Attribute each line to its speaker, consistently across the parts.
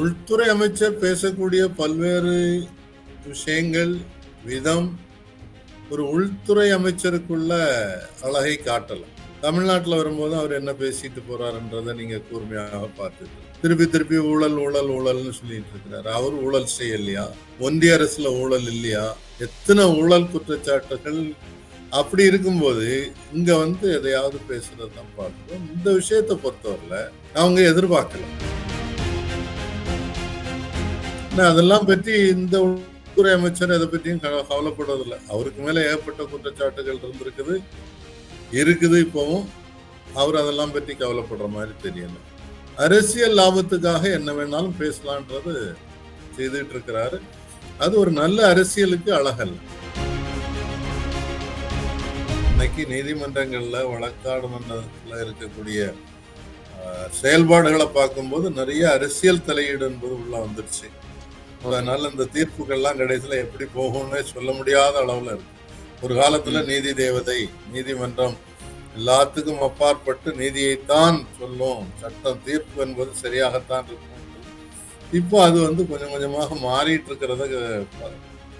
Speaker 1: உள்துறை அமைச்சர் பேசக்கூடிய பல்வேறு விஷயங்கள் விதம் ஒரு உள்துறை அமைச்சருக்குள்ள அழகை காட்டலாம். தமிழ்நாட்டில் வரும்போது அவர் என்ன பேசிட்டு போறாருன்றதை நீங்க கூர்மையாக பார்த்துட்டு திருப்பி திருப்பி ஊழல் ஊழல் ஊழல்னு சொல்லிட்டு இருக்கிறாரு. அவர் ஊழல் செய்யலையா? ஒன்றிய அரசுல ஊழல் இல்லையா? எத்தனை ஊழல் குற்றச்சாட்டுகள்? அப்படி இருக்கும்போது இங்க வந்து எதையாவது பேசுறது தான் பார்க்கணும். இந்த விஷயத்தை பொறுத்தவரையில் அவங்க எதிர்பார்க்கலாம் நான் அதெல்லாம் பற்றி இந்த உள்துறை அமைச்சர் அதை பற்றியும் க- கவலைப்படுறதில்ல. அவருக்கு மேலே ஏகப்பட்ட குற்றச்சாட்டுகள் இருந்திருக்குது. இருக்குது இப்போவும். அவர் அதெல்லாம் பற்றி கவலைப்படுற மாதிரி தெரியல. அரசியல் லாபத்துக்காக என்ன வேணாலும் பேசலான்றது செய்துட்டு இருக்கிறாரு அது ஒரு நல்ல அரசியலுக்கு அழகல்ல. இன்னைக்கு நீதிமன்றங்களில் வழக்காடு மன்றத்துல இருக்கக்கூடிய செயல்பாடுகளை பார்க்கும்போது நிறைய அரசியல் தலையீடு என்பது உள்ள வந்துருச்சு அதனால இந்த தீர்ப்புகள்லாம் கடைசியில எப்படி போகும்னே சொல்ல முடியாத அளவுல இருக்கு. ஒரு காலத்துல நீதி தேவதை நீதிமன்றம் எல்லாத்துக்கும் அப்பாற்பட்டு நீதியைத்தான் சொல்லும். சட்டம் தீர்ப்பு என்பது சரியாகத்தான் இருக்கும். இப்போ அது வந்து கொஞ்சம் கொஞ்சமாக மாறிட்டு இருக்கிறத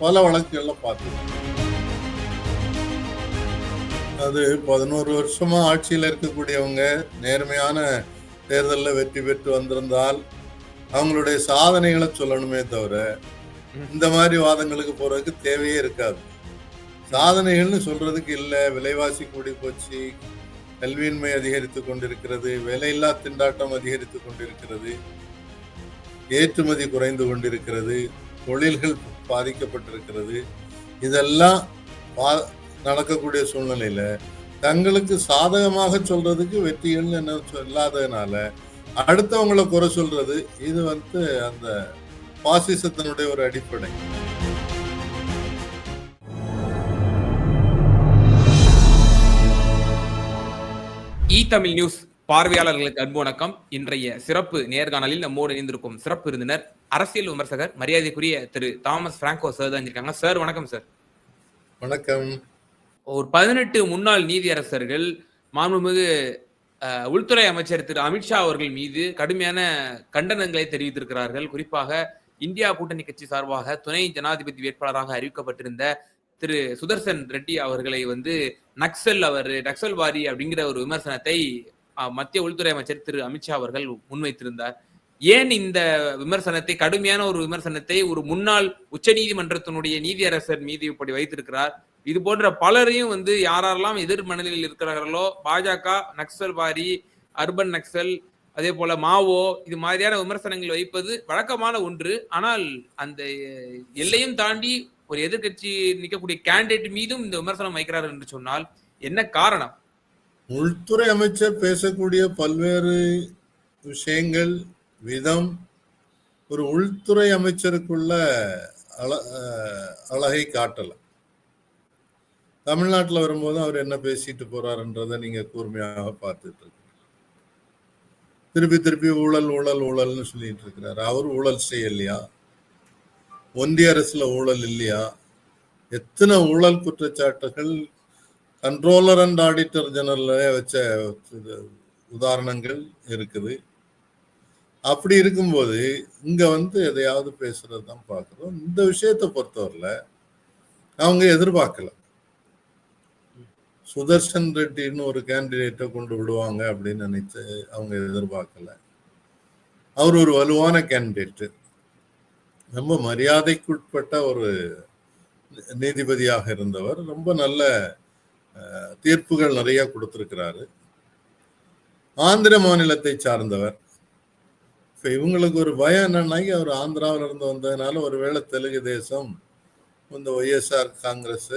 Speaker 1: பல வழக்குகள்ல பார்த்துருக்கோம். அது பதினோரு வருஷமா ஆட்சியில இருக்கக்கூடியவங்க நேர்மையான தேர்தலில் வெற்றி பெற்று வந்திருந்தால் அவங்களுடைய சாதனைகளை சொல்லணுமே தவிர இந்த மாதிரி வாதங்களுக்கு போறதுக்கு தேவையே இருக்காது. சாதனைகள்னு சொல்றதுக்கு இல்லை. விலைவாசி கூடி போச்சு. கல்வியின்மை அதிகரித்து கொண்டிருக்கிறது. வேலையில்லா திண்டாட்டம் அதிகரித்து கொண்டிருக்கிறது. ஏற்றுமதி குறைந்து கொண்டிருக்கிறது. தொழில்கள் பாதிக்கப்பட்டிருக்கிறது. இதெல்லாம் பா- நடக்கக்கூடிய சூழ்நிலையில தங்களுக்கு சாதகமாக சொல்றதுக்கு வெற்றிகள் என்ன இல்லாததுனால அடுத்தவங்களை குறை சொல்றது இது வந்து அந்த பாசிசத்தினுடைய ஒரு அடிப்படை.
Speaker 2: இ தமிழ் நியூஸ் பார்வையாளர்களுக்கு அன்பு வணக்கம். இன்றைய சிறப்பு நேர்காணலில் நம்மோடு இணைந்திருக்கும் சிறப்பு விருந்தினர் அரசியல் விமர்சகர் மரியாதைக்குரிய திரு தாமஸ் பிராங்கோ சார் தான் இருக்காங்க. சார் வணக்கம் சார்.
Speaker 1: வணக்கம்.
Speaker 2: ஒரு பதினெட்டு முன்னாள் நீதியரசர்கள் மாண்புமிகு உள்துறை அமைச்சர் திரு. அமித்ஷா அவர்கள் மீது கடுமையான கண்டனங்களை தெரிவித்திருக்கிறார்கள். குறிப்பாக இந்தியா கூட்டணி கட்சி சார்பாக துணை ஜனாதிபதி வேட்பாளராக அறிவிக்கப்பட்டிருந்த திரு. சுதர்சன் ரெட்டி அவர்களை வந்து நக்சல் அவர் நக்சல்வாதி அப்படிங்கிற ஒரு விமர்சனத்தை மத்திய உள்துறை அமைச்சர் திரு. அமித்ஷா அவர்கள் முன்வைத்திருந்தார். ஏன் இந்த விமர்சனத்தை கடுமையான ஒரு விமர்சனத்தை ஒரு முன்னாள் உச்ச நீதிமன்றத்தினுடைய நீதியரசர் மீது இப்படி வைத்திருக்கிறார்? இது போன்ற பலரையும் வந்து யாரெல்லாம் எதிர் மனநிலையில் இருக்கிறார்களோ பாஜக நக்சல்வாரி அர்பன் நக்சல் அதே போல மாவோ இது மாதிரியான விமர்சனங்கள் வைப்பது வழக்கமான ஒன்று. ஆனால் அந்த எல்லையும் தாண்டி ஒரு எதிர்க்கட்சி நிற்கக்கூடிய கேண்டிடேட் மீதும் இந்த விமர்சனம் வைக்கிறார் என்று சொன்னால் என்ன காரணம்?
Speaker 1: உள்துறை அமைச்சர் பேசக்கூடிய பல்வேறு விஷயங்கள் விதம் ஒரு உள்துறை அமைச்சருக்குள்ள அழ அழகை காட்டலாம். தமிழ்நாட்டில் வரும்போது அவர் என்ன பேசிட்டு போறாருன்றதை நீங்க கூர்மையாக பார்த்துட்டு இருக்கீங்க. திருப்பி திருப்பி ஊழல் ஊழல் ஊழல்னு சொல்லிட்டு இருக்கிறாரு. அவர் ஊழல் செய்யலையா? ஒன்றிய அரசுல ஊழல் இல்லையா? எத்தனை ஊழல் குற்றச்சாட்டுகள் கண்ட்ரோலர் அண்ட் ஆடிட்டர் ஜெனரலே வச்ச உதாரணங்கள் இருக்குது. அப்படி இருக்கும்போது இங்க வந்து எதையாவது பேசுறது தான் பார்க்குறோம். இந்த விஷயத்தை பொறுத்தவரையில் அவங்க எதிர்பார்க்கல. சுதர்ஷன் ரெட்டின்னு ஒரு கேண்டிடேட்டை கொண்டு விடுவாங்க அப்படின்னு நினைத்து அவங்க எதிர்பார்க்கல. அவர் ஒரு வலுவான கேண்டிடேட்டு ரொம்ப மரியாதைக்குட்பட்ட ஒரு நீதிபதியாக இருந்தவர். ரொம்ப நல்ல தீர்ப்புகள் நிறைய கொடுத்திருக்கிறாரு. ஆந்திர மாநிலத்தை சார்ந்தவர். இப்போ இவங்களுக்கு ஒரு பயம் என்னன்னா அவர் ஆந்திராவில் இருந்து வந்ததுனால ஒருவேளை தெலுங்கு தேசம் இந்த YSR Congress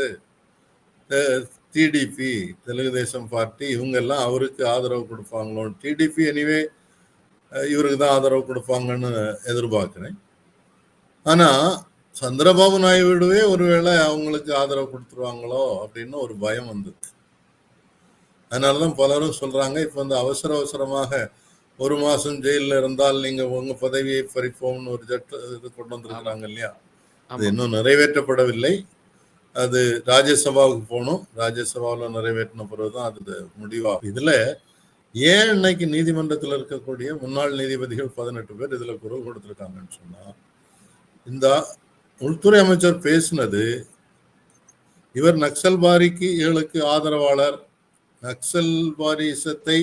Speaker 1: TDP Telugu Desam party இவங்க எல்லாம் அவருக்கு ஆதரவு கொடுப்பாங்களோ? டிடிபி எனிவே இவருக்கு தான் ஆதரவு கொடுப்பாங்கன்னு எதிர்பார்க்கிறேன். ஆனா சந்திரபாபு நாயுடுவே ஒருவேளை அவங்களுக்கு ஆதரவு கொடுத்துருவாங்களோ அப்படின்னு ஒரு பயம் வந்தது. அதனாலதான் பலரும் சொல்றாங்க இப்ப வந்து அவசர அவசரமாக ஒரு மாசம் ஜெயில்ல இருந்தால் நீங்க உங்க பதவியை பறிப்போம்னு ஒரு ஜட் இது கொண்டு வந்திருக்கிறாங்க இல்லையா? அது. இன்னும் நிறைவேற்றப்படவில்லை. அது ராஜ்யசபாவுக்கு போகணும். ராஜ்யசபாவில் நிறைவேற்றின பிறகு தான் அது முடிவாகும். இதுல ஏன் இன்னைக்கு நீதிமன்றத்தில் இருக்கக்கூடிய முன்னாள் நீதிபதிகள் பதினெட்டு பேர் இதுல குரல் கொடுத்துருக்காங்கன்னு சொன்னால் இந்த உள்துறை அமைச்சர் பேசினது இவர் நக்சல்பாரிக்கு இவளுக்கு ஆதரவாளர் நக்சல்பாரிசத்தை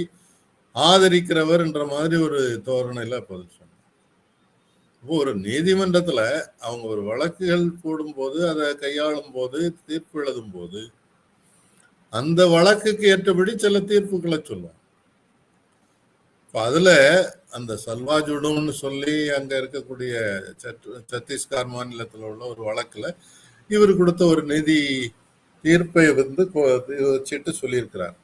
Speaker 1: ஆதரிக்கிறவர் என்ற மாதிரி ஒரு தோரணையில பதில் இப்போ ஒரு நீதிமன்றத்துல அவங்க ஒரு வழக்குகள் போடும்போது அதை கையாளும் போது தீர்ப்பு எழுதும் போது அந்த வழக்குக்கு ஏற்றபடி சில தீர்ப்புகளை சொல்லுவோம் அதுல அந்த சல்வாஜுடுன்னு சொல்லி அங்க இருக்கக்கூடிய சத்தீஸ்கர் மாநிலத்தில் உள்ள ஒரு வழக்குல இவர் கொடுத்த ஒரு நிதி தீர்ப்பை வந்து வச்சுட்டு சொல்லியிருக்கிறார்.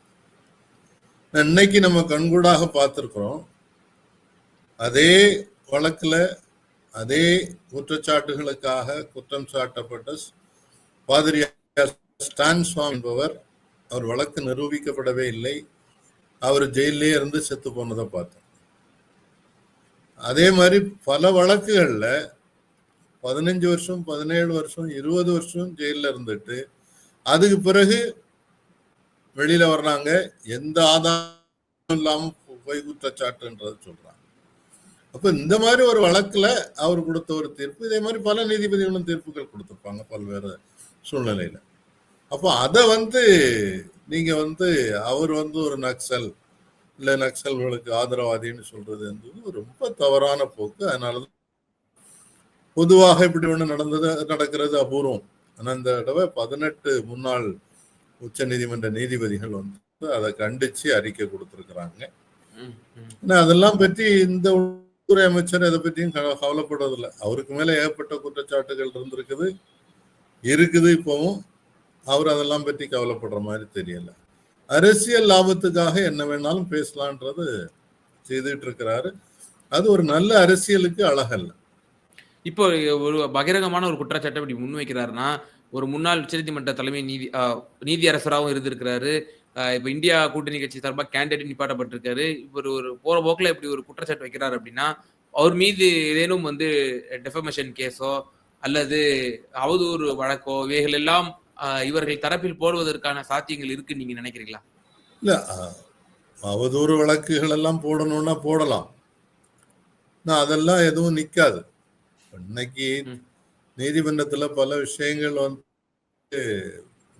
Speaker 1: இன்னைக்கு நம்ம கண்கூடாக பார்த்திருக்கிறோம். அதே வழக்குல அதே குற்றச்சாட்டுகளுக்காக குற்றம் சாட்டப்பட்ட பாதிரியார் ஸ்டான் சுவாமி என்பவர் அவர் வழக்கு நிரூபிக்கப்படவே இல்லை. அவர் ஜெயிலே இருந்து செத்து போனதை பார்த்தோம். அதே மாதிரி பல வழக்குகள்ல பதினஞ்சு வருஷம் பதினேழு வருஷம் இருபது வருஷம் ஜெயில இருந்துட்டு அதுக்கு பிறகு வெளியில வர்றாங்க. எந்த ஆதாரம் இல்லாமல் பொய் குற்றச்சாட்டுன்றது சொல்றாங்க. அப்ப இந்த மாதிரி ஒரு வழக்குல அவர் கொடுத்த ஒரு தீர்ப்பு இதே மாதிரி பல நீதிபதிகளும் தீர்ப்புகள் கொடுத்திருப்பாங்க பல்வேறு சூழ்நிலையில. அப்போ அதை வந்து நீங்க வந்து அவர் வந்து ஒரு நக்சல் இல்ல நக்சல்களுக்கு ஆதரவாதின்னு சொல்றது என்பது ரொம்ப தவறான போக்கு. அதனால பொதுவாக இப்படி ஒண்ணு நடந்தது நடக்கிறது அபூர்வம். ஆனா இந்த தடவை பதினெட்டு முன்னாள் உச்ச நீதிமன்ற நீதிபதிகள் வந்து அதை கண்டிச்சு அறிக்கை கொடுத்திருக்கிறாங்க. அதெல்லாம் பற்றி இந்த உள்துறை அமைச்சர் அதை பற்றியும் கவ- கவலைப்படுறதில்ல. அவருக்கு மேலே ஏகப்பட்ட குற்றச்சாட்டுகள் இருந்திருக்குது. இருக்குது இப்பவும். அவர் அதெல்லாம் பற்றி கவலைப்படுற மாதிரி தெரியல. அரசியல் லாபத்துக்காக என்ன வேணாலும் பேசலான்றது செய்துட்டு இருக்கிறாரு அது ஒரு நல்ல அரசியலுக்கு அழகல்ல.
Speaker 2: இப்போ ஒரு பகிரங்கமான ஒரு குற்றச்சாட்டை இப்படி முன்வைக்கிறாருன்னா ஒரு முன்னாள் உச்சநீதிமன்ற தலைமை நீதி நீதியரசராகவும் இருந்திருக்கிறாரு. இப்ப இந்தியா கூட்டணி கட்சி சார்பாக கேண்டிடேட் நிப்பாட்டப்பட்டிருக்காரு. இவர் ஒரு போற போக்குல இப்படி ஒரு குற்றச்சாட்டு வைக்கிறாரு அப்படின்னா அவர் மீது ஏதேனும் வந்து டெஃபமேஷன் கேஸோ அல்லது அவதூறு வழக்கோ இவைகள் எல்லாம் இவர்கள் தரப்பில் போடுவதற்கான சாத்தியங்கள் இருக்குன்னு நீங்க நினைக்கிறீங்களா?
Speaker 1: இல்ல அவதூறு வழக்குகள் எல்லாம் போடணும்னா போடலாம். நான் அதெல்லாம் எதுவும் நிக்காது. இன்னைக்கு. நீதிமன்றத்துல பல விஷயங்கள் வந்து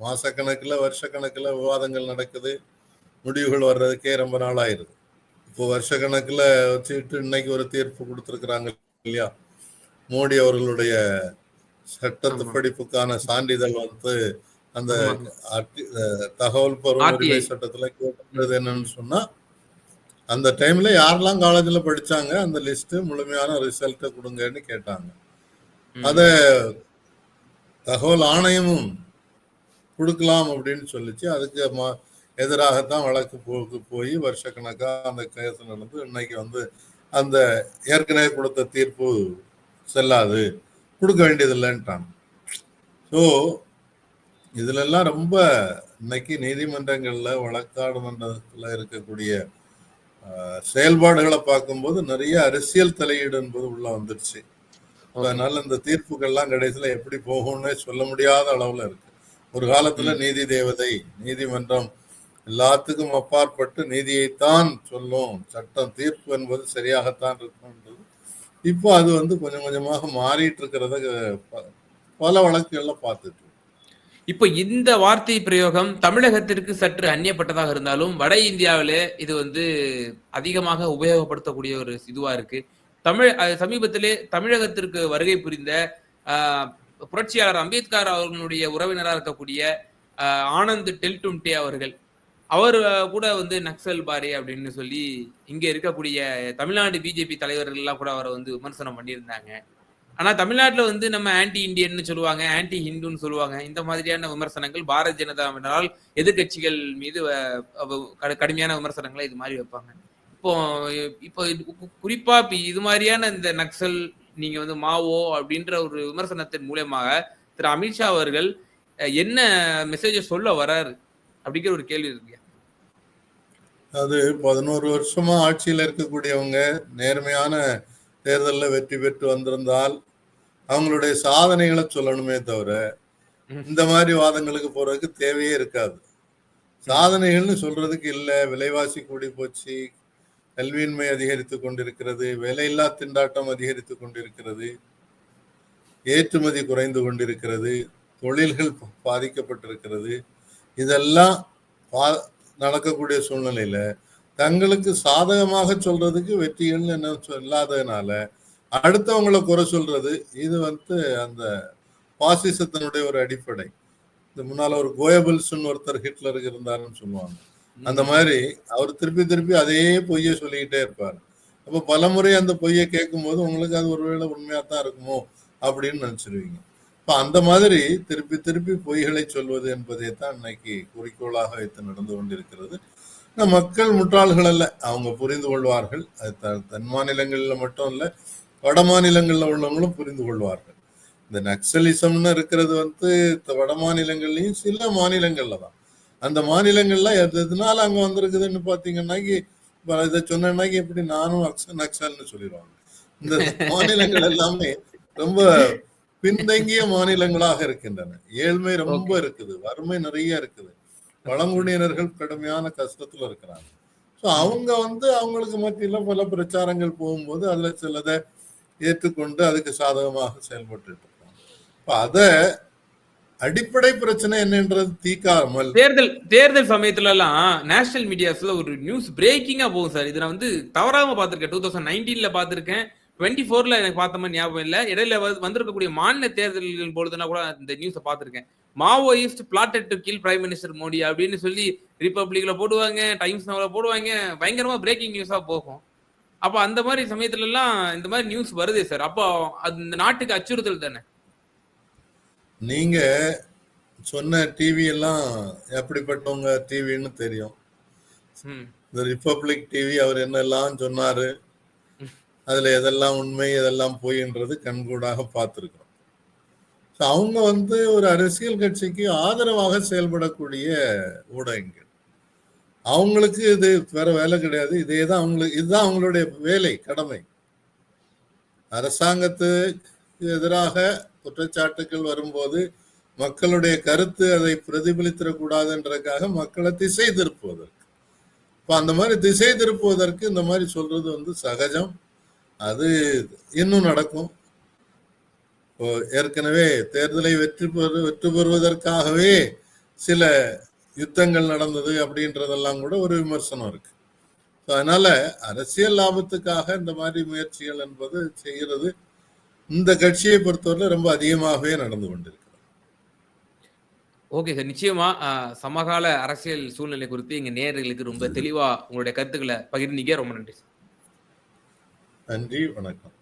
Speaker 1: மாசக்கணக்குல வருஷக்கணக்குல விவாதங்கள் நடக்குது முடிவுகள் வர்றதுக்கே ரொம்ப நாள் ஆயிருது இப்போ வருஷக்கணக்குல வச்சுக்கிட்டு இன்னைக்கு ஒரு தீர்ப்பு கொடுத்திருக்கிறாங்க இல்லையா மோடி அவர்களுடைய சட்டத்து
Speaker 2: ஆமா.
Speaker 1: படிப்புக்கான சான்றிதழ் வந்து அந்த தகவல் பருவ. சட்டத்துல கேட்டது என்னன்னு சொன்னா அந்த டைம்ல யாரெல்லாம் காலேஜ்ல படிச்சாங்க அந்த லிஸ்ட் முழுமையான ரிசல்ட்டை கொடுங்கன்னு கேட்டாங்க. அத தகவல் ஆணையமும் கொடுக்கலாம் அப்படின்னு சொல்லிச்சு. அதுக்கு ம- எதிராகத்தான் வழக்கு போக்கு போய் வருஷக்கணக்கா அந்த கேஸ் நடந்து இன்னைக்கு வந்து அந்த ஏற்கனவே கொடுத்த தீர்ப்பு செல்லாது. கொடுக்க வேண்டியதில்லைன்ட்டாங்க. ஸோ இதுல எல்லாம் ரொம்ப இன்னைக்கு நீதிமன்றங்கள்ல வழக்காடு மன்றத்துல இருக்கக்கூடிய செயல்பாடுகளை பார்க்கும்போது நிறைய அரசியல் தலையீடு என்பது உள்ள வந்துருச்சு. அதனால இந்த தீர்ப்புகள்லாம் கடைசியில எப்படி போகும்னே சொல்ல முடியாத அளவுல இருக்கு. ஒரு காலத்துல நீதி தேவதை நீதிமன்றம் எல்லாத்துக்கும் அப்பாற்பட்டு நீதியைத்தான் சொல்லும். சட்டம் தீர்ப்பு என்பது சரியாகத்தான் இருக்கும்ன்றது. இப்போ அது வந்து கொஞ்சம் கொஞ்சமாக மாறிட்டு இருக்கிறத பல வழக்குகள்ல பார்த்துட்டு.
Speaker 2: இப்போ இந்த வார்த்தை பிரயோகம் தமிழகத்திற்கு சற்று அந்நியப்பட்டதாக இருந்தாலும் வட இந்தியாவிலே இது வந்து அதிகமாக உபயோகப்படுத்தக்கூடிய ஒரு இதுவா இருக்கு. தமிழ் சமீபத்திலே தமிழகத்திற்கு வருகை புரிந்த புரட்சியாளர் அம்பேத்கர் அவர்களுடைய உறவினராக இருக்கக்கூடிய ஆனந்த் ஆனந்த் டெல்டும்டே அவர்கள். அவர் கூட வந்து நக்சல் பாரி அப்படின்னு சொல்லி இங்க இருக்கக்கூடிய தமிழ்நாடு பிஜேபி தலைவர்கள் எல்லாம் கூட அவரை வந்து விமர்சனம் பண்ணியிருந்தாங்க. ஆனா தமிழ்நாட்டுல வந்து நம்ம ஆன்டி இந்தியன்னு சொல்லுவாங்க ஆன்டி ஹிந்துன்னு சொல்லுவாங்க. இந்த மாதிரியான விமர்சனங்கள் பாரதிய ஜனதாவினரால் எதிர்க்கட்சிகள் மீது கடுமையான விமர்சனங்களை இது மாதிரி வைப்பாங்க. இப்போ இப்போ இது குறிப்பா இது மாதிரியான இந்த நக்சல் நீங்க வந்து மாவோ அப்படின்ற ஒரு விமர்சனத்தின் மூலமாக திரு அமித்ஷா அவர்கள் என்ன மெசேஜை சொல்ல வராரு அப்படிங்கிற ஒரு கேள்வி இருக்கு
Speaker 1: அது பதினோரு வருஷமா ஆட்சியில இருக்கக்கூடியவங்க நேர்மையான தேர்தல்ல வெற்றி பெற்று வந்திருந்தால் அவங்களுடைய சாதனைகளை சொல்லணுமே தவிர. இந்த மாதிரி வாதங்களுக்கு போறதுக்கு தேவையே இருக்காது சாதனைகள்னு சொல்றதுக்கு இல்ல விலைவாசி கூடி போச்சு கல்வியின்மை அதிகரித்து கொண்டிருக்கிறது வேலையில்லா திண்டாட்டம் அதிகரித்து கொண்டிருக்கிறது ஏற்றுமதி குறைந்து கொண்டிருக்கிறது தொழில்கள் பாதிக்கப்பட்டிருக்கிறது. இதெல்லாம் பா- நடக்கக்கூடிய சூழ்நிலையில தங்களுக்கு சாதகமாக சொல்றதுக்கு வெற்றிகள் என்ன இல்லாததுனால அடுத்தவங்களை குறை சொல்றது இது வந்து அந்த பாசிசத்தினுடைய ஒரு அடிப்படை. இந்த முன்னால ஒரு கோயபிள்ஸ்னு ஒருத்தர் ஹிட்லருக்கு இருந்தாருன்னு சொல்லுவாங்க. அந்த மாதிரி அவர் திருப்பி திருப்பி அதே பொய்யை சொல்லிக்கிட்டே இருப்பார். அப்போ பலமுறை அந்த பொய்யை கேட்கும்போது உங்களுக்கு அது ஒருவேளை உண்மையா தான் இருக்குமோ அப்படின்னு நினைச்சிருவீங்க. இப்போ அந்த மாதிரி திருப்பி திருப்பி பொய்களை சொல்வது என்பதை தான் இன்னைக்கு குறிக்கோளாக வைத்து நடந்து கொண்டிருக்கிறது. மக்கள் முட்டாள்கள் அல்ல. அவங்க புரிந்து கொள்வார்கள். அது த- தென் மாநிலங்களில் மட்டும் இல்ல வட மாநிலங்களில் உள்ளவங்களும் புரிந்து கொள்வார்கள். இந்த நக்சலிசம்னு இருக்கிறது வந்து த- வட மாநிலங்கள்லயும் சில மாநிலங்கள்ல தான். அந்த மாநிலங்கள்ல எது- எதனால அங்க வந்திருக்குதுன்னு பாத்தீங்கன்னாக்கி இப்ப இதை சொன்னேன்னாக்கி எப்படி நானும் அக்ச நக்சல்னு சொல்லிடுவாங்க. இந்த மாநிலங்கள் எல்லாமே ரொம்ப பின்தங்கிய மாநிலங்களாக இருக்கின்றன. ஏழ்மை ரொம்ப இருக்குது. வறுமை நிறைய இருக்குது. பழங்குடியினர்கள் கடுமையான கஷ்டத்துல இருக்கிறாங்க. ஸோ அவங்க வந்து அவங்களுக்கு மத்தியில பல பிரச்சாரங்கள் போகும்போது அதுல சிலதை ஏற்றுக்கொண்டு அதுக்கு சாதகமாக செயல்பட்டு இருக்காங்க. இப்ப அத அடிப்படை பிரச்சனை என்னன்றது தீக்காமல்.
Speaker 2: தேர்தல் தேர்தல் சமயத்துல எல்லாம் நேஷனல் மீடியாஸ்ல ஒரு நியூஸ் பிரேக்கிங்கா போகும் சார். இதை நான் வந்து தவறாம பாத்திருக்கேன் டூ தௌசண்ட் நைன்டீன்ல பாத்திருக்கேன் டுவெண்ட்டி ஃபோர்ல எனக்கு பார்த்த மாதிரி ஞாபகம் இல்ல. இடையில வந்திருக்கக்கூடிய மாநில தேர்தல்கள் பொழுதுனா கூட இந்த நியூஸை பார்த்துருக்கேன். Maoist plotted to kill prime minister Modi அப்படின்னு சொல்லி ரிப்பப்ளிக்ல போடுவாங்க டைம்ஸ் நவல போடுவாங்க. பயங்கரமா பிரேக்கிங் நியூஸா போகும். அப்ப அந்த மாதிரி சமயத்துல எல்லாம் இந்த மாதிரி நியூஸ் வருதே சார். அப்போ அந்த நாட்டுக்கு அச்சுறுத்தல் தானே.
Speaker 1: நீங்க சொன்ன டிவி எல்லாம் எப்படிப்பட்டவங்க டிவின்னு தெரியும். இந்த ரிப்பப்ளிக் டிவி அவர் என்னெல்லாம் சொன்னாரு அதுல எதெல்லாம் உண்மை எதெல்லாம் பொய்ன்றது கண்கூடாக பார்த்துருக்கோம் அவங்க வந்து ஒரு அரசியல் கட்சிக்கு ஆதரவாக செயல்படக்கூடிய ஊடகங்கள். அவங்களுக்கு இது வேற வேலை கிடையாது. இதே தான் அவங்களுக்கு இதுதான் அவங்களுடைய வேலை கடமை. அரசாங்கத்துக்கு எதிராக குற்றச்சாட்டுகள் வரும்போது மக்களுடைய கருத்து அதை பிரதிபலித்திடக்கூடாதுன்றதுக்காக மக்களை திசை திருப்புவதற்கு. இப்போ அந்த மாதிரி திசை திருப்புவதற்கு இந்த மாதிரி சொல்றது வந்து சகஜம். அது இன்னும் நடக்கும். இப்போ ஏற்கனவே தேர்தலை வெற்றி பெறு வெற்றி பெறுவதற்காகவே சில யுத்தங்கள் நடந்தது அப்படின்றதெல்லாம் கூட ஒரு விமர்சனம் இருக்கு. அதனால அரசியல் லாபத்துக்காக இந்த மாதிரி முயற்சிகள் என்பது செய்கிறது. இந்த கட்சியை பொறுத்தவரை ரொம்ப அதிகமாகவே நடந்து கொண்டிருக்கு
Speaker 2: ஓகே சார். நிச்சயமா சமகால அரசியல் சூழ்நிலை குறித்து எங்க நேயர்களுக்கு ரொம்ப தெளிவா உங்களுடைய கருத்துக்களை பகிர்ந்தீங்க. ரொம்ப நன்றி
Speaker 1: நன்றி வணக்கம்.